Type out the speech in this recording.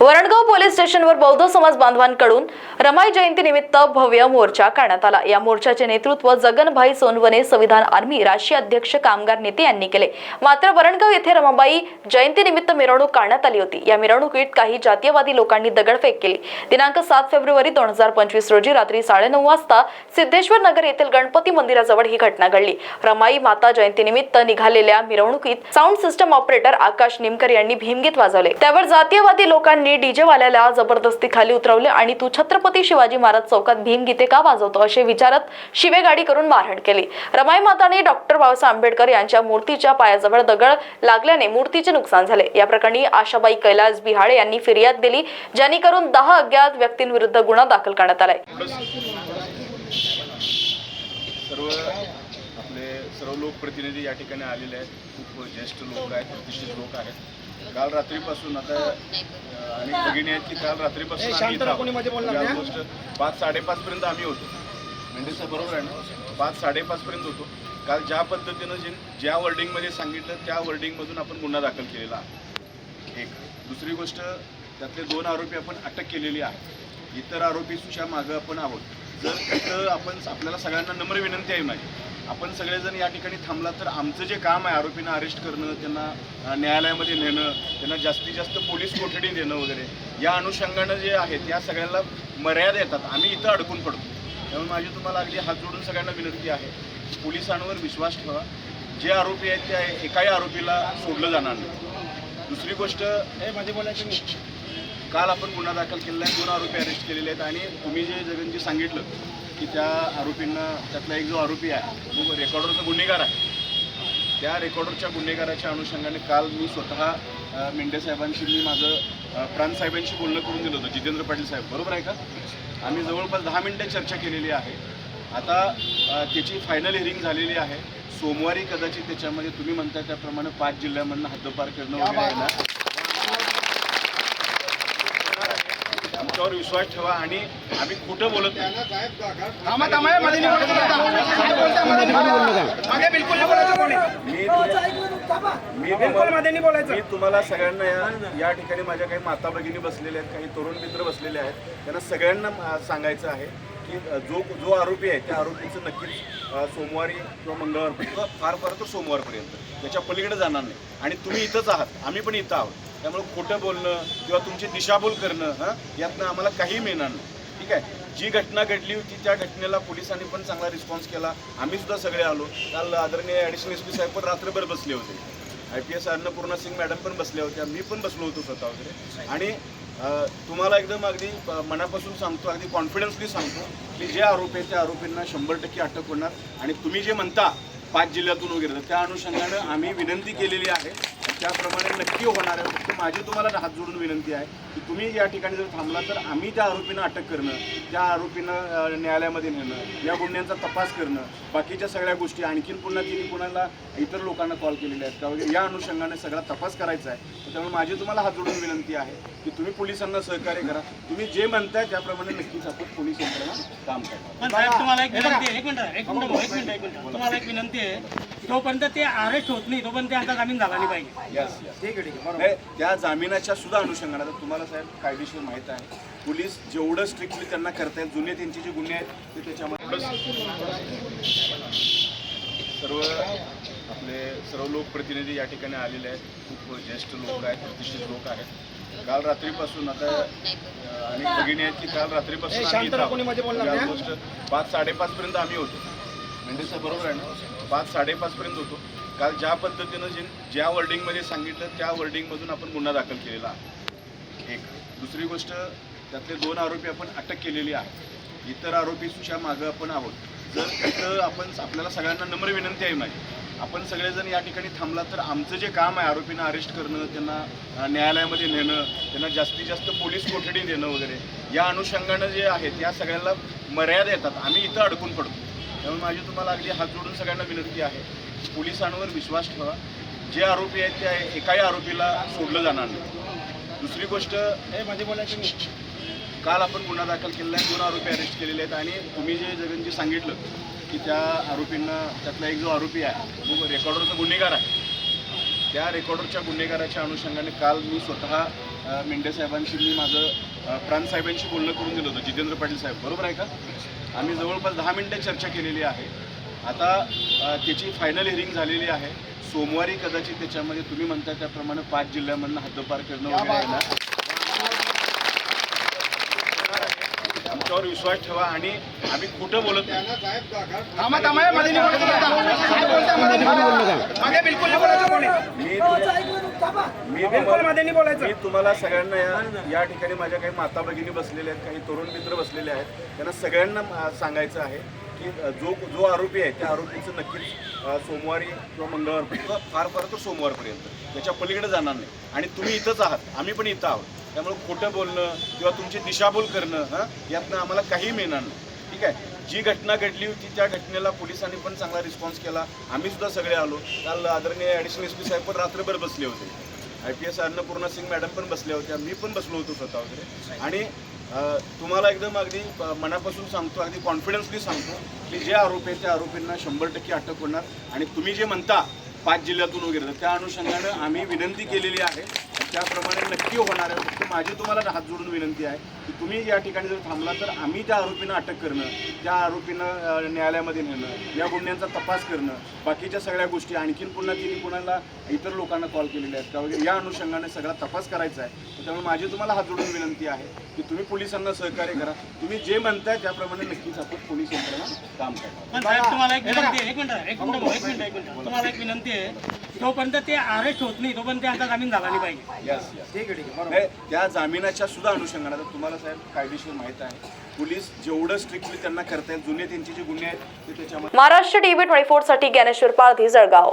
Varangaon police स्टेशनवर बौद्ध समाज बांधवांकडून रमाई जयंती निमित्त भव्य मोर्चा काढण्यात आला. या मोर्चाचे नेतृत्व जगनभाई सोनवणे संविधान आर्मी राष्ट्रीय अध्यक्ष कामगार नेते यांनी केले. मात्र वरणगाव येथे रमाबाई जयंती निमित्त मिरवणूक काढण्यात आली होती. या मिरवणुकीत काही जातीयवादी लोकांनी दगडफेक केली. दिनांक सात फेब्रुवारी दोन हजार पंचवीस रोजी रात्री साडेनऊ वाजता सिद्धेश्वर नगर येथील गणपती मंदिराजवळ ही घटना घडली. रमाई माता जयंतीनिमित्त निघालेल्या मिरवणुकीत sound system operator Akash Nimkar यांनी भीमगीत वाजवले. त्यावर जातीयवादी लोकांनी डीजे वाल्याला जबरदस्ती खाली उतरवले आणि तू छत्रपती शिवाजी महाराज चौकात भीमगीते का वाजवतो असे विचारत शिवेगाडी करून मारहाण केली. रमाई माताने डॉक्टर बाबासाहेब आंबेडकर यांच्या मूर्तीच्या पायाजवळ दगड लागल्याने मूर्तीचे नुकसान झाले. या प्रकरणी आशाबाई कैलास बिहाळे यांनी फिर्याद दिली ज्यांनी करून दहा अज्ञात व्यक्तींविरुद्ध गुन्हा दाखल करण्यात आलाय. सर्व आपले सर्व लोकप्रतिनिधी या ठिकाणी आलेले आहेत. खूप ज्येष्ठ लोक आहेत प्रतिष्ठित लोक आहेत. काल रात्रीपासून आता अं, अनेक भगिनी आहेत की काल रात्रीपासून आम्ही इथं आहोत. या गोष्ट पाच साडेपाचपर्यंत आम्ही होतो. म्हणजे सर बरोबर आहे ना? पाच साडेपाचपर्यंत होतो. काल ज्या पद्धतीनं जे ज्या वर्डिंगमध्ये सांगितलं त्या वर्डिंगमधून आपण गुन्हा दाखल केलेला आहे. एक. दुसरी गोष्ट त्यातले दोन आरोपी आपण अटक केलेली आहे इतर आरोपी सुशा मागं आपण आहोत. जर इथं आपण आपल्याला सगळ्यांना नम्र विनंती आहे माझी. आपण सगळेजण या ठिकाणी थांबला तर आमचं जे काम आहे आरोपींना अरेस्ट करणं त्यांना न्यायालयामध्ये नेणं त्यांना जास्तीत जास्त पोलीस कोठडी देणं वगैरे या अनुषंगानं जे आहेत या सगळ्यांना मर्यादा येतात. आम्ही इथं अडकून पडतो त्यामुळे माझी तुम्हाला अगदी हात जोडून सगळ्यांना विनंती आहे पोलिसांवर विश्वास ठेवा. जे आरोपी आहेत त्या एकाही आरोपीला सोडलं जाणार नाही. दुसरी गोष्ट काल आपण गुन्हा दाखल केलेला आहे दोन आरोपी अरेस्ट केलेले आहेत आणि तुम्ही जे जगनजी सांगितलं की त्या आरोपींना त्यातला एक जो आरोपी आहे तो रेकॉर्डरचा गुन्हेगार आहे. त्या रेकॉर्डरच्या गुन्हेगाराच्या अनुषंगाने काल मी स्वतः मेंढे साहेबांशी मी माझं अ, साहेबांशी बोलणं करून दिलं होतं जितेंद्र पाटील साहेब. बरोबर आहे का? आम्ही जवळपास दहा मिनिटं चर्चा केलेली आहे. आता त्याची फायनल हिअरिंग झालेली आहे. सोमवारी कदाचित त्याच्यामध्ये तुम्ही म्हणता त्याप्रमाणे पाच जिल्ह्यामधनं हद्दपार करणं वगैरे आहे ना आमच्यावर विश्वास ठेवा आणि आम्ही खोटं बोलत नाही. मी मी बिलकुल तुम्हाला मध्ये नाही बोलायचं. मी तुम्हाला सगळ्यांना या या ठिकाणी माझ्या काही माता भगिनी बसलेल्या आहेत काही तरुण मित्र बसलेले आहेत. त्यांना सगळ्यांना सांगायचं आहे. की जो जो आरोपी आहे त्या आरोपीचं नक्कीच सोमवारी किंवा मंगळवारपर्यंत फार फार तर सोमवारपर्यंत त्याच्या पलीकडे जाणार नाही. आणि तुम्ही इथंच आहात. आम्ही पण इथं आहोत. त्यामुळे खोटं बोलणं किंवा तुमची दिशाभूल करणं हां यातनं आम्हाला काही मिळणार नाही. ठीक आहे? जी घटना घडली होती त्या घटनेला पोलिसांनी पण चांगला रिस्पॉन्स केला. आम्ही सुद्धा सगळे आलो. काल आदरणीय ॲडिशनल एस पी साहेब पण रात्रभर बसले होते. I P S Annapurna Singh madam पण बसल्या होत्या. मी पण बसलो होतो स्वतः वगैरे. आणि तुम्हाला एकदम अगदी मनापासून सांगतो अगदी कॉन्फिडन्सली सांगतो की जे आरोपी आहे त्या आरोपींना शंभर टक्के अटक होणार. आणि तुम्ही जे म्हणता पाच जिल्ह्यातून वगैरे त्या अनुषंगानं आम्ही विनंती केलेली आहे त्याप्रमाणे नक्की होणार आहे. फक्त माझी तुम्हाला हात जोडून विनंती आहे की तुम्ही या ठिकाणी जर थांबला तर आम्ही त्या आरोपींना अटक करणं त्या आरोपींना न्यायालयामध्ये नेणं या गुन्ह्यांचा तपास करणं बाकीच्या सगळ्या गोष्टी आणखीन पुन्हा तिने कुणाला इतर लोकांना कॉल केलेले आहेत वगैरे या अनुषंगाने सगळा तपास करायचा आहे. त्यामुळे माझी तुम्हाला हात जोडून विनंती आहे की तुम्ही पोलिसांना सहकार्य करा. तुम्ही जे म्हणताय त्याप्रमाणे नक्कीच आपण पोलीस यंत्रणा काम करा. तुम्हाला एक विनंती आहे. एक मिनिट एक मिनिट भाऊ, एक मिनिट. एक मिनिट तुम्हाला एक विनंती आहे जोपर्यंत ते अरेस्ट होत नाही तोपर्यंत त्यांचा जामीन झाला नाही पाहिजे. यस यस ठीक आहे ठीक आहे नाही, त्या जामिनाच्या सुद्धा अनुषंगाने आता तुम्हाला साहेब कायदेशीर माहीत आहे पोलीस जेवढं स्ट्रिक्टली त्यांना करता येईल जुने त्यांचे जे गुन्हे आहेत ते त्याच्यामध्ये सर्व आपले सर्व लोकप्रतिनिधी या ठिकाणी आलेले आहेत. खूप ज्येष्ठ लोक आहेत प्रतिष्ठित लोक आहेत. काल रात्रीपासून आता अं, अनेक भगिनी आहेत की काल रात्रीपासून आम्ही इथं आहोत. या नाही, गोष्ट पाच साडेपाचपर्यंत आम्ही होतो. म्हणजे सर बरोबर आहे ना? पाच साडेपाचपर्यंत होतो. काल ज्या पद्धतीनं जे ज्या वर्डिंगमध्ये सांगितलं त्या वर्डिंगमधून आपण गुन्हा दाखल केलेला आहे. एक. दुसरी गोष्ट त्यातले दोन आरोपी आपण अटक केलेली आहे इतर आरोपी सुशा मागं आपण आहोत. जर तिथं आपण आपल्याला सगळ्यांना नम्र विनंती आहे माझी. आपण सगळेजण या ठिकाणी थांबला तर आमचं जे काम आहे आरोपींना अरेस्ट करणं त्यांना न्यायालयामध्ये नेणं त्यांना जास्तीत जास्त पोलीस कोठडी देणं वगैरे या अनुषंगानं जे आहेत या सगळ्यांना मर्यादा येतात. आम्ही इथं अडकून पडतो. त्यामुळे माझी तुम्हाला अगदी हात जोडून सगळ्यांना विनंती आहे. पोलिसांवर विश्वास ठेवा. जे आरोपी आहेत त्या एकाही आरोपीला सोडलं जाणार नाही. दुसरी गोष्ट. काल आपण गुन्हा दाखल केलेला आहे. दोन आरोपी अरेस्ट केलेले आहेत. आणि तुम्ही जे जगनजी सांगितलं की त्या आरोपींना त्यातला एक जो आरोपी आहे तो रेकॉर्डरचा गुन्हेगार आहे. त्या रेकॉर्डरच्या गुन्हेगाराच्या अनुषंगाने काल मी स्वतः मेंढे साहेबांशी मी माझं अ, प्रांत साहेबांशी बोलणं करून दिलं होतं. जितेंद्र पाटील साहेब. बरोबर आहे का? आम्ही जवळपास दहा मिनिटं चर्चा केलेली आहे. आता त्याची फायनल हिअरिंग झालेली आहे. सोमवारी कदाचित त्याच्यामध्ये तुम्ही म्हणता त्याप्रमाणे पाच जिल्ह्यामधनं हद्दपार करणं वगैरे आहे ना? आमच्यावर विश्वास ठेवा आणि आम्ही खोटं बोलत नाही. मी मी बोलायचं. मी तुम्हाला सगळ्यांना या या ठिकाणी माझ्या काही माता भगिनी बसलेल्या आहेत काही तरुण मित्र बसलेले आहेत. त्यांना सगळ्यांना सांगायचं आहे की जो जो आरोपी आहे त्या आरोपीचं नक्कीच सोमवारी किंवा मंगळवार किंवा फार फार तर सोमवारपर्यंत. त्याच्या पलीकडे जाणार नाही. आणि तुम्ही इथंच आहात. आम्ही पण इथं आहोत. त्यामुळे खोटं बोलणं किंवा तुमची दिशाभूल करणं हां यातनं आम्हाला काही मिळणार नाही. ठीक आहे? जी घटना घडली होती त्या घटनेला पोलिसांनी पण चांगला रिस्पॉन्स केला. आम्ही सुद्धा सगळे आलो. काल आदरणीय ॲडिशनल एस पी साहेब पण रात्रभर बसले होते. I P S Annapurna Singh madam पण बसल्या होत्या. मी पण बसलो होतो स्वतः वगैरे. आणि तुम्हाला एकदम अगदी मनापासून सांगतो अगदी कॉन्फिडन्सली सांगतो की जे आरोपी आहेत त्या आरोपींना शंभर टक्के अटक होणार. आणि तुम्ही जे म्हणता पाच जिल्ह्यातून वगैरे त्या अनुषंगानं आम्ही विनंती केलेली आहे त्याप्रमाणे नक्की होणार आहे. फक्त माझी तुम्हाला हात जोडून विनंती आहे की तुम्ही या ठिकाणी जर थांबला तर आम्ही त्या आरोपींना अटक करणं त्या आरोपींना न्यायालयामध्ये नेणं या गुन्ह्यांचा तपास करणं बाकीच्या सगळ्या गोष्टी आणखीन पुन्हा तिने कुणाला इतर लोकांना कॉल केलेले आहेत का वगैरे या अनुषंगाने सगळा तपास करायचा आहे. त्यामुळे माझी तुम्हाला हात जोडून विनंती आहे की तुम्ही पोलिसांना सहकार्य करा. तुम्ही जे म्हणताय त्याप्रमाणे नक्कीच आपण पोलीस यंत्रणा काम करा. तुम्हाला एक विनंती आहे. एक मिनिट एक मिनिट भाऊ, एक मिनिट एक मिनिट. तुम्हाला एक विनंती आहे जोपर्यंत ते अरेस्ट होत नाही तोपर्यंत त्यांचा जामीन झाला नाही पाहिजे. यस यस ठीक आहे ठीक आहे नाही, त्या जामिनाच्या सुद्धा अनुषंगाने आता तुम्हाला साहेब कायदेशीर माहीत आहे पोलीस जेवढं स्ट्रिक्टली त्यांना करता येईल जुने त्यांचे जे गुन्हे आहेत ते त्याच्यामध्ये महाराष्ट्र टीव्ही ट्वेंटी फोरसाठी ज्ञानेश्वर पाळधी जळगाव.